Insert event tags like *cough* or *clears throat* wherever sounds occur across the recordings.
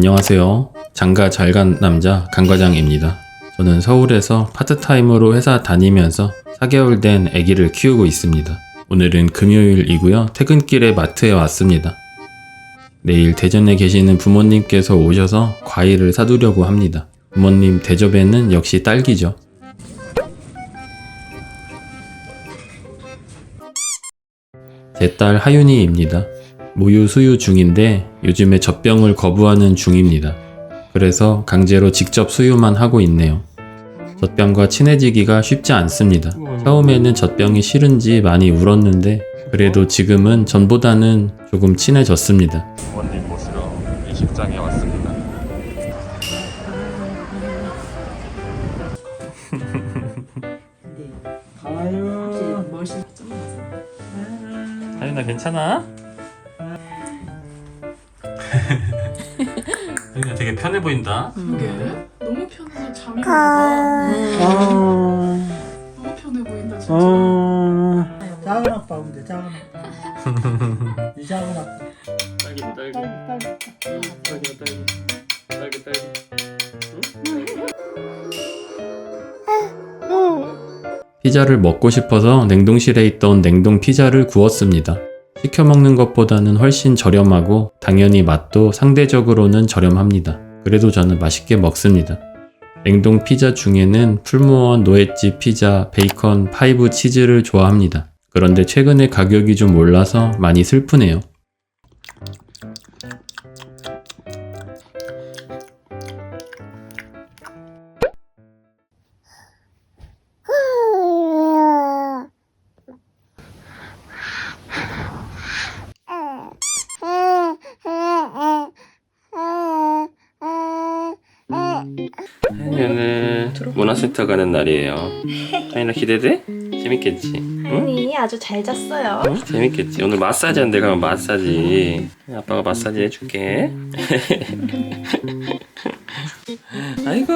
안녕하세요. 장가 잘 간 남자 강과장입니다. 저는 서울에서 파트타임으로 회사 다니면서 4개월 된 아기를 키우고 있습니다. 오늘은 금요일이고요. 퇴근길에 마트에 왔습니다. 내일 대전에 계시는 부모님께서 오셔서 과일을 사두려고 합니다. 부모님 대접에는 역시 딸기죠. 제 딸 하윤이입니다. 모유 수유 중인데 요즘에 젖병을 거부하는 중입니다. 그래서 강제로 직접 수유만 하고 있네요. 젖병과 친해지기가 쉽지 않습니다. 처음에는 젖병이 싫은지 많이 울었는데 그래도 지금은 전보다는 조금 친해졌습니다. 원님 모시러 이식장에 왔습니다. *laughs* 아유 멋있 하윤아 괜찮아? 보인다. 그게 너무 편해서 잠이 온다. 어. 너무 편해 보인다 진짜. 어, 작은 아빠 근데 작은 아빠. *laughs* 이 작은 아빠. 딸기 딸기 딸기 딸기 딸기 딸기 피자를 먹고 싶어서 냉동실에 있던 냉동 피자를 구웠습니다. 시켜 먹는 것보다는 훨씬 저렴하고 당연히 맛도 상대적으로는 저렴합니다. 그래도 저는 맛있게 먹습니다. 냉동 피자 중에는 풀무원, 노엣지 피자, 베이컨, 파이브 치즈를 좋아합니다. 그런데 최근에 가격이 좀 올라서 많이 슬프네요. 문화센터 가는 날이에요. 하연아 기대돼? 재밌겠지? 응? 아니 아주 잘 잤어요. 어? 재밌겠지. 오늘 마사지 한대 가면 마사지. 아빠가 마사지 해줄게. *laughs* 아이고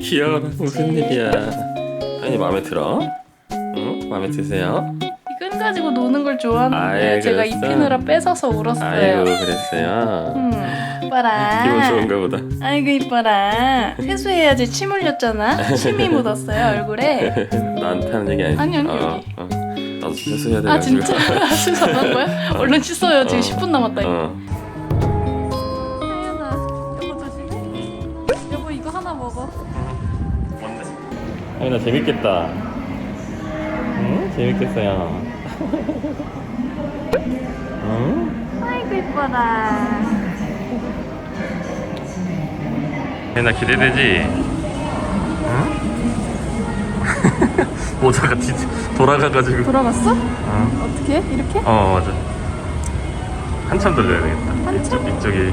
귀여워. 무슨 일이야? 하연이 마음에 들어? 응? 마음에 드세요? 좋아하는데 아이, 제가 그랬어? 입히느라 뺏어서 울었어요. 아이고 그랬어요. 음, 이뻐라. 기분 좋은가 보다. 아이고 이뻐라. 세수해야지 침 흘렸잖아. 침이 묻었어요 얼굴에. *laughs* 나한테 하는 얘기 아니지? 아니, 아니, 어. 어. 나도 세수해야 돼가지고. 아 진짜 세수 안한 거야? *laughs* 얼른 씻어요. 지금 어. 10분 남았다. 이거. 어. 하연아, 여보 조심해. 여보 이거 하나 먹어. 뭔데? 하연아 재밌겠다. 응? 재밌겠어요. 응? 아이고 이뻐라. 하연아 기대되지? 응? *laughs* 모자가 뒤 돌아가가지고. 돌아갔어? 어. 어떻게? 이렇게? 어 맞아. 한참 돌려야 되겠다. 한참? 이쪽, 이쪽이.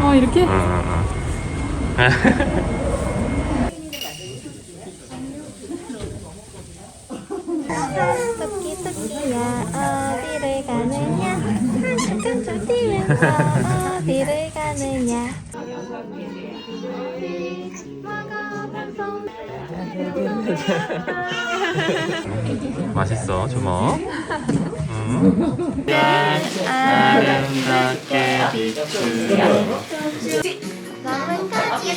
어 이렇게? 응, 응, 응. 토끼 토끼야 어디를 가느냐? 한칸칸 뛰면서 어디를 가느냐? 맛있어 주먹. 음. 아름답게 비추라. 너는 같이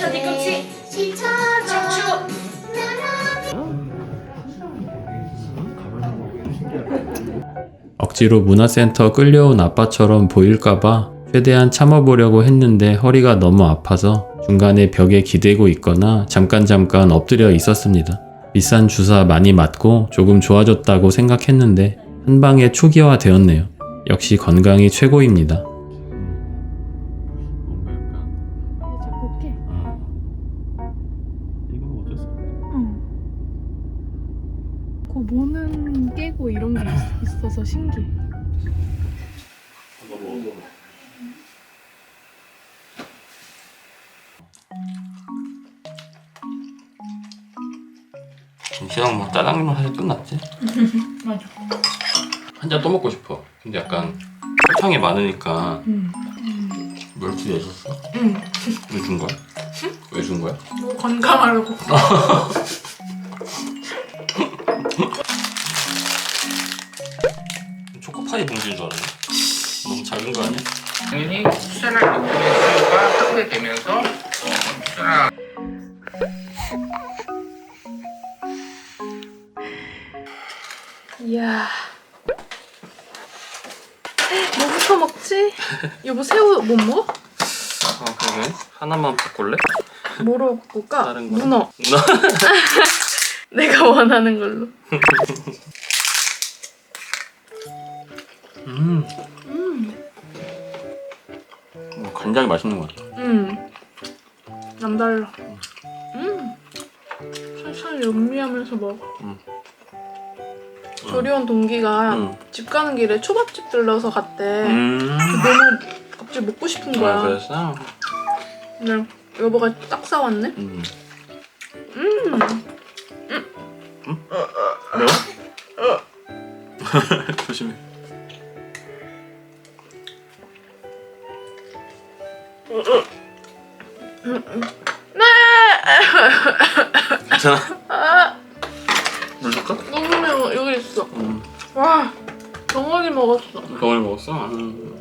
억지로 문화센터 끌려온 아빠처럼 보일까봐 최대한 참아보려고 했는데 허리가 너무 아파서 중간에 벽에 기대고 있거나 잠깐 잠깐 엎드려 있었습니다. 비싼 주사 많이 맞고 조금 좋아졌다고 생각했는데 한 방에 초기화 되었네요. 역시 건강이 최고입니다. 신기해. 시장 뭐 짜장면 사실 끝났지? *laughs* 맞아. 한 잔 또 먹고 싶어. 근데 약간 설탕이 많으니까 응. 멸치 내줬어? 응. 왜 준 거야? 왜준 거야? 뭐 건강하려고. *laughs* 파이 봉지인 줄 알았네. 너무 작은 거 아니야? 당연히 술 차를 넣고 수유가 확대되면서 어, 쫙 이야. 뭐부터 먹지? 여보 새우 못 먹어? 어 그러게 하나만 바꿀래? 뭐로 바꿀까? 다른 거. 문어. *laughs* 내가 원하는 걸로. *laughs* 음 음. 어, 간장이 맛있는 것 같아 음. 남달라. 음. 살살 연미하면서 먹어. 음. 조리원 동기가 음. 집 가는 길에 초밥집 들러서 갔대. 음 너무 갑자기 먹고 싶은 거야. 아, 그랬어? 근데 여보가 딱 사왔네. 음 음. 매워? *laughs* 조심해 괜찮아? 아, 물 줄까? 너무 매워. 여기 있어. 음. 와, 덩어리 먹었어. 병을 먹었어? 음.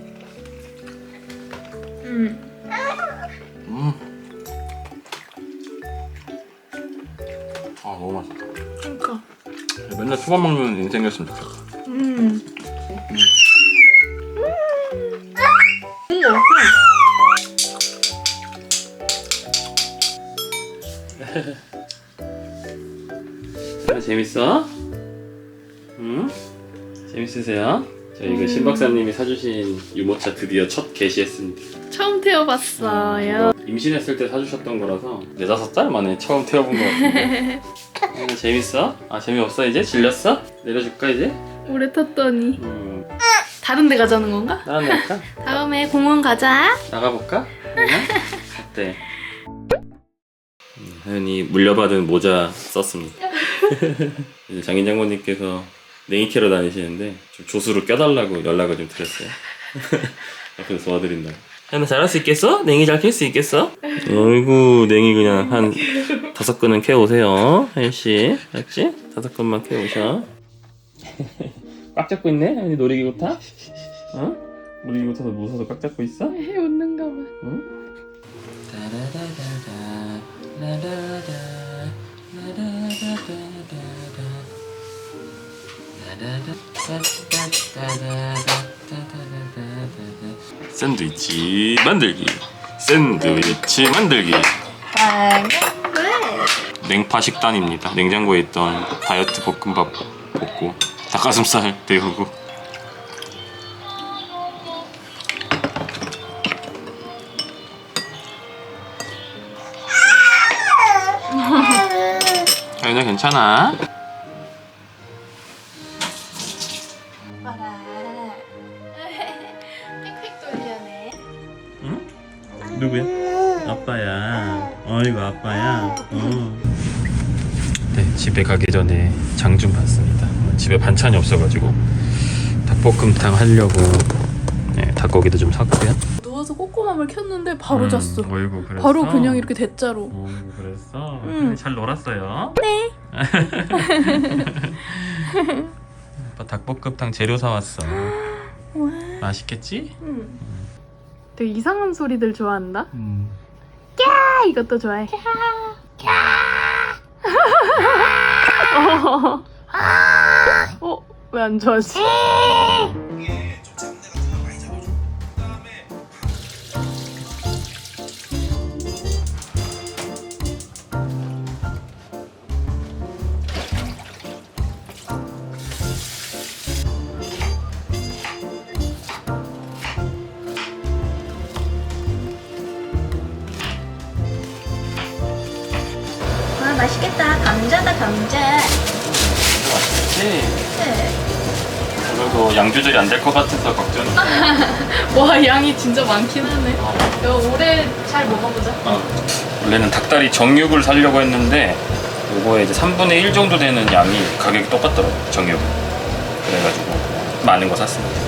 음. 음. 아 너무 맛있다 그러니까. 맨날 초밥 먹는 인생이었으면 좋겠다 음. 음. 우와. 재밌어? 응? 재밌으세요? 저희 그 신박사님이 사주신 유모차 드디어 첫 개시했습니다 처음 태워봤어요. 임신했을 때 사주셨던 거라서 네다섯 달 만에 처음 태워본 것 같은데 어, *laughs* 재밌어? 아 재미없어 이제? 질렸어? 내려줄까 이제? 오래 탔더니 음, 다른 데 가자는 건가? 다른 데 갈까? *laughs* 다음에 공원 가자. 나가볼까? 응? 어때? 음, 물려받은 모자 썼습니다 *laughs* 장인 장모님께서 냉이 캐러 다니시는데 좀 조수로 껴달라고 연락을 좀 드렸어요 *laughs* 옆에서 도와드린다고 하연아 잘할 수 있겠어? 냉이 잘 캘 수 있겠어? 어이구 냉이 그냥 한 다섯 근은 캐 오세요 하연씨 알았지? 다섯 근만 캐 오셔 *laughs* 꽉 잡고 있네? 하연이 놀이기구 타? 어? 놀이기구 타서 무서워서 꽉 잡고 있어? 웃는가 봐. 응? 샌드위치 만들기. 샌드위치 만들기. 냉파 식단입니다. 냉장고에 있던 다이어트 볶음밥 볶고 닭가슴살 데우고. 하윤아 괜찮아? 봐라. *laughs* 픽픽 돌려네. 응? 누구야? 아빠야. 어이구 아빠야. 어. 네 집에 가기 전에 장 좀 봤습니다. 집에 반찬이 없어가지고 닭볶음탕 하려고 네, 닭고기도 좀 샀고요. 누워서 꼬꼬맘을 켰는데 바로 잤어. 어이구 그랬어. 바로 그냥 이렇게 대자로. 어이구 그랬어. 응. 잘 놀았어요. 네. *laughs* *laughs* 닭볶음탕 재료 사왔어. *gasps* 맛있겠지? 음. 되게 이상한 소리들 좋아한다. 음. 아, 이것도 좋아해. *laughs* 어, 왜 안 좋아하지? 맛있겠다. 감자다 감자. 맛있겠지? 네. 오늘도 양조절이 안 될 것 같아서 걱정. *laughs* 와, 양이 진짜 많긴 하네. 이거 올해 잘 먹어보자. 어. 원래는 닭다리 정육을 사려고 했는데 요거에 이제 3분의 1 정도 되는 양이 가격이 똑같더라고요 정육 그래가지고 많은 거 샀습니다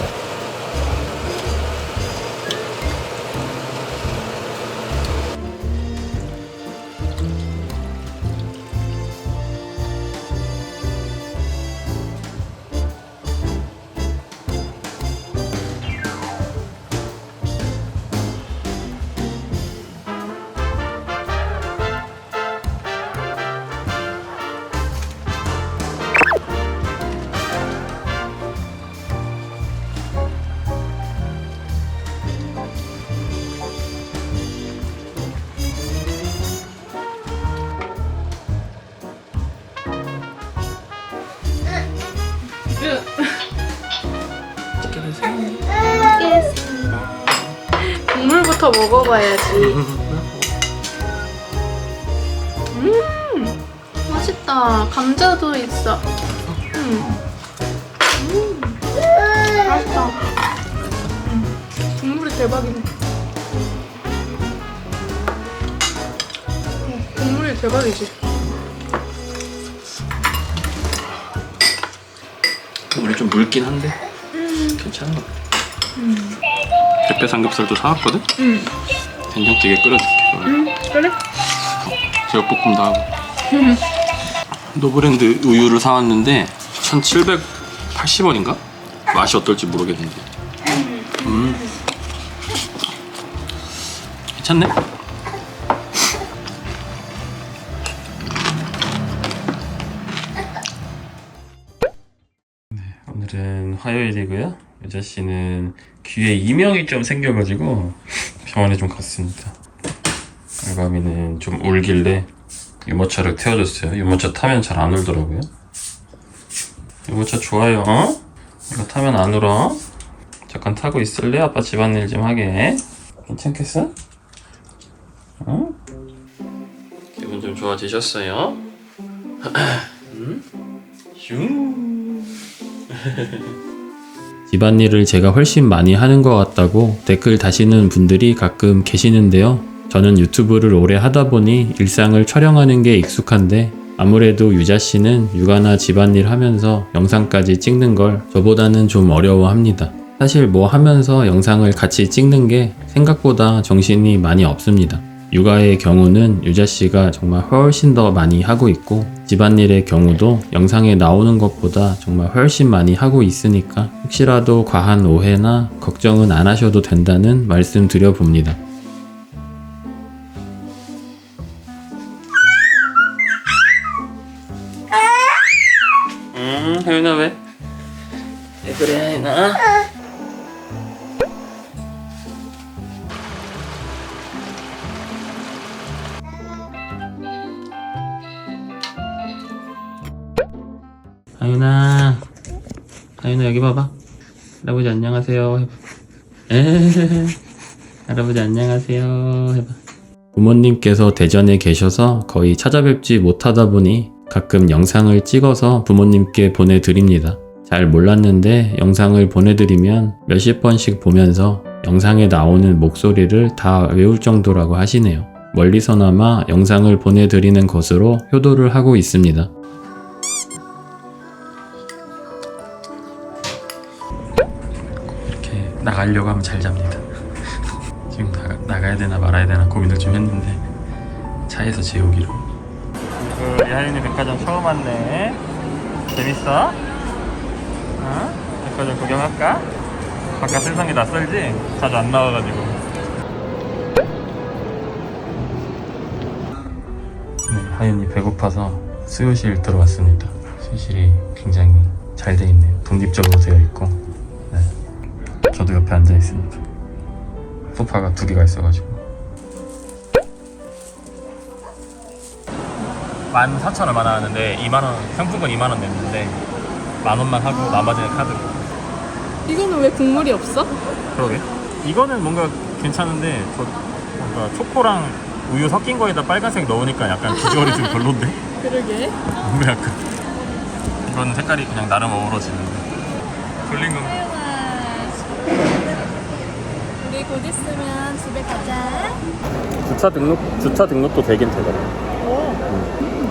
이거부터 먹어봐야지. 음, 맛있다. 감자도 있어. 음, 음, 맛있다. 음, 국물이 대박이네. 음, 국물이 대박이지. 우리 좀 묽긴 한데 괜찮은 것 같아. 대패 삼겹살도 사왔거든? 음, 된장찌개 끓여줄게. 음, 그래? 제육볶음도 하고. 노브랜드 우유를 사왔는데 1,780원인가? 맛이 어떨지 모르겠는데. 음. 괜찮네. 네, 오늘은 화요일이고요. 여자 씨는 귀에 이명이 좀 생겨가지고 병원에 좀 갔습니다. 알바미는 좀 울길래 유모차를 태워줬어요. 유모차 타면 잘 안 울더라고요. 유모차 좋아요. 어? 이거 타면 안 울어? 잠깐 타고 있을래? 아빠 집안일 좀 하게. 괜찮겠어? 어? 기분 좀 좋아지셨어요? 응? *clears throat* 슝. *laughs* 집안일을 제가 훨씬 많이 하는 것 같다고 댓글 다시는 분들이 가끔 계시는데요. 저는 유튜브를 오래 하다 보니 일상을 촬영하는 게 익숙한데 아무래도 유자 씨는 육아나 집안일 하면서 영상까지 찍는 걸 저보다는 좀 어려워합니다. 사실 뭐 하면서 영상을 같이 찍는 게 생각보다 정신이 많이 없습니다. 육아의 경우는 유자 씨가 정말 훨씬 더 많이 하고 있고 집안일의 경우도 영상에 나오는 것보다 정말 훨씬 많이 하고 있으니까 혹시라도 과한 오해나 걱정은 안 하셔도 된다는 말씀 드려봅니다. 음, 혜윤아 왜? 왜 그래, 혜윤아? 하윤아, 하윤아 여기 봐봐. 할아버지 안녕하세요. 해봐. 에, 할아버지 안녕하세요. 해봐. 부모님께서 대전에 계셔서 거의 찾아뵙지 못하다 보니 가끔 영상을 찍어서 부모님께 보내드립니다. 잘 몰랐는데 영상을 보내드리면 몇십 번씩 보면서 영상에 나오는 목소리를 다 외울 정도라고 하시네요. 멀리서나마 영상을 보내드리는 것으로 효도를 하고 있습니다. 나가려고 하면 잘 잡니다. 지금 나가, 나가야 되나 말아야 되나 고민을 좀 했는데 차에서 재우기로. 우리 하윤이 백화점 처음 왔네. 재밌어? 어? 백화점 구경할까? 바깥 세상이 낯설지? 자주 안 나와가지고. 네, 하윤이 배고파서 수요실 들어왔습니다. 수요실이 굉장히 잘 돼 있네요. 독립적으로 되어 있고. 네. 저도 옆에 앉아 있습니다. 소파가 두 개가 있어가지고. 14,000 얼마나 하는데 2만원, 상품권 2만원 냈는데 만원만 하고 나머지는 카드로. 이거는 왜 국물이 없어? 그러게. 이거는 뭔가 괜찮은데 저 뭔가 초코랑 우유 섞인 거에다 빨간색 넣으니까 약간 비주얼이 좀 별론데? *laughs* 그러게. 뭔가 약간 이건 색깔이 그냥 나름 어우러지는데 돌린 건우리 곧 있으면 집에 가자. 주차 등록 주차 등록도 되긴 되더라고.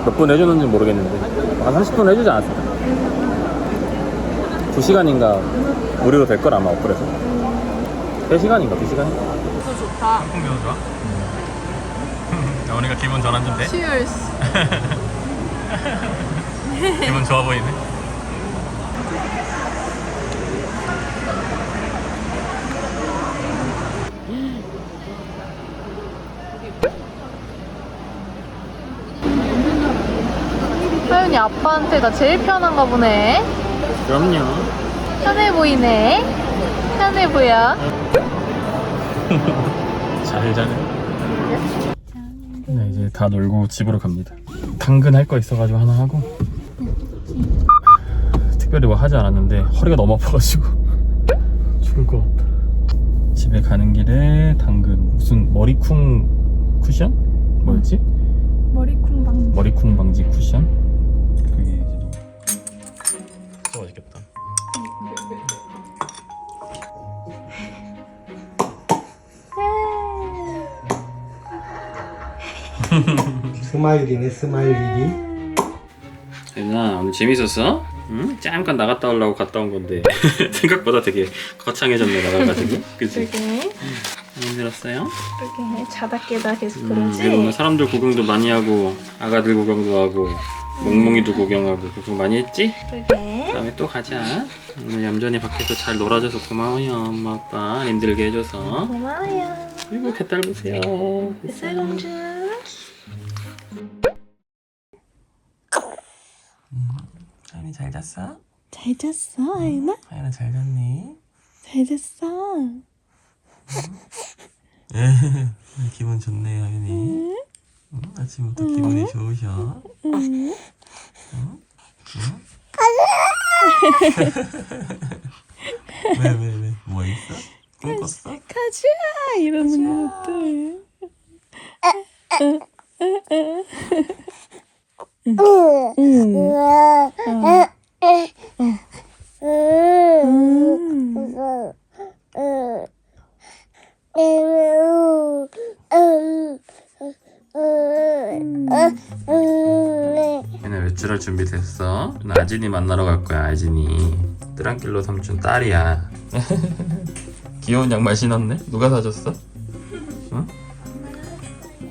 몇분 해주는지 모르겠는데 한 30분 해주지 않았을까? 2 시간인가 무료로 될 걸 아마 어플에서. 3 시간인가 2 시간인가? 더 좋다. 상품 배워 좋아? *laughs* 영원이가 기분 전환 좀 돼? Cheers. *laughs* 기분 좋아 보이네. 아빠한테가 제일 편한가 보네. 그럼요. 편해 보이네. 편해 보여. *laughs* 잘 자네. 네, 이제 다 놀고 집으로 갑니다. 당근 할 거 있어가지고 하나 하고. 특별히 뭐 하지 않았는데 허리가 너무 아파가지고 *laughs* 죽을 것 같다. 집에 가는 길에 당근 무슨 머리쿵 쿠션? 뭐였지? 머리쿵 방. 머리쿵 방지 쿠션? 스마일이네 스마일이 예나 오늘 재밌었어? 응? 잠깐 나갔다 오려고 갔다 온 건데 *laughs* 생각보다 되게 거창해졌네 나가가지고 *laughs* 그치? 그러게. 힘들었어요? 그러게. 자다 깨다 계속 음, 그러지. 이번에 사람들 구경도 많이 하고 아가들 구경도 하고 멍멍이도 구경하고 구경 많이 했지? 그러게. 다음에 또 가자 오늘 얌전히 밖에서 잘 놀아줘서 고마워요 엄마 아빠 힘들게 해줘서 고마워요. 그리고 개딸 보세요 뱃살공주. 하연이 잘 잤어? 잘 잤어, 아이나? 하연아 잘 잤니? 잘 잤어. 기분 좋네 하연이 응? 아침부터 기분이 좋으셔 응. *laughs* 왜 왜 왜? 뭐 있어? 꿈 꿨어? 가자 이러 얘네 외출할 준비 됐어? 나 아진이 만나러 갈 거야 아진이 뜨랑길로 삼촌 딸이야 *laughs* 귀여운 양말 신었네? 누가 사줬어? 응?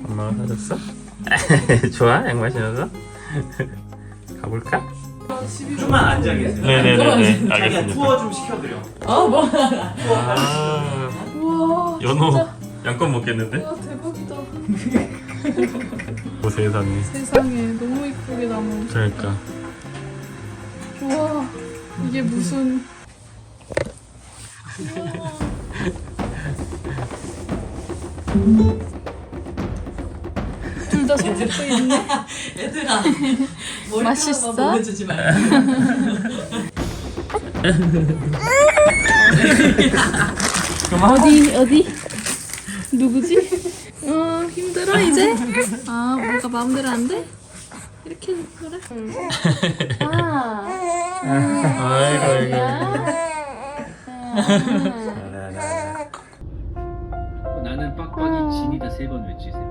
엄마가 사줬어? *laughs* 좋아? 양말 신어서? *laughs* 가볼까? 좀만 앉아 계세요. 네네네 알겠습니다 투어 좀 시켜드려. 아 연호 양껏 먹겠는데? 와 대박이다. 오 세상에 세상에 너무 이쁘게 나무. 그러니까 와 이게 무슨 *laughs* 둘다 손톱도 있네. *laughs* 얘들아 머리 맛있어? 보여주지 말고 어디 어디 누구지? 어 힘들어 이제? 아 뭐가 마음대로 안 돼? 이렇게 그래? 아 아이고 아이고 나는 빡빡이 진이다 세 번 외치세요.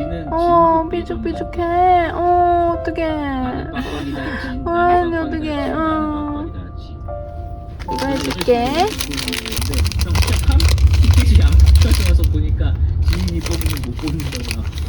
지는 어 삐죽삐죽해. 어 어떡해. 어, 아니 어떡해. 어. 이거 해줄게? 보니까 지인이 뽑으면 못 뽑는다고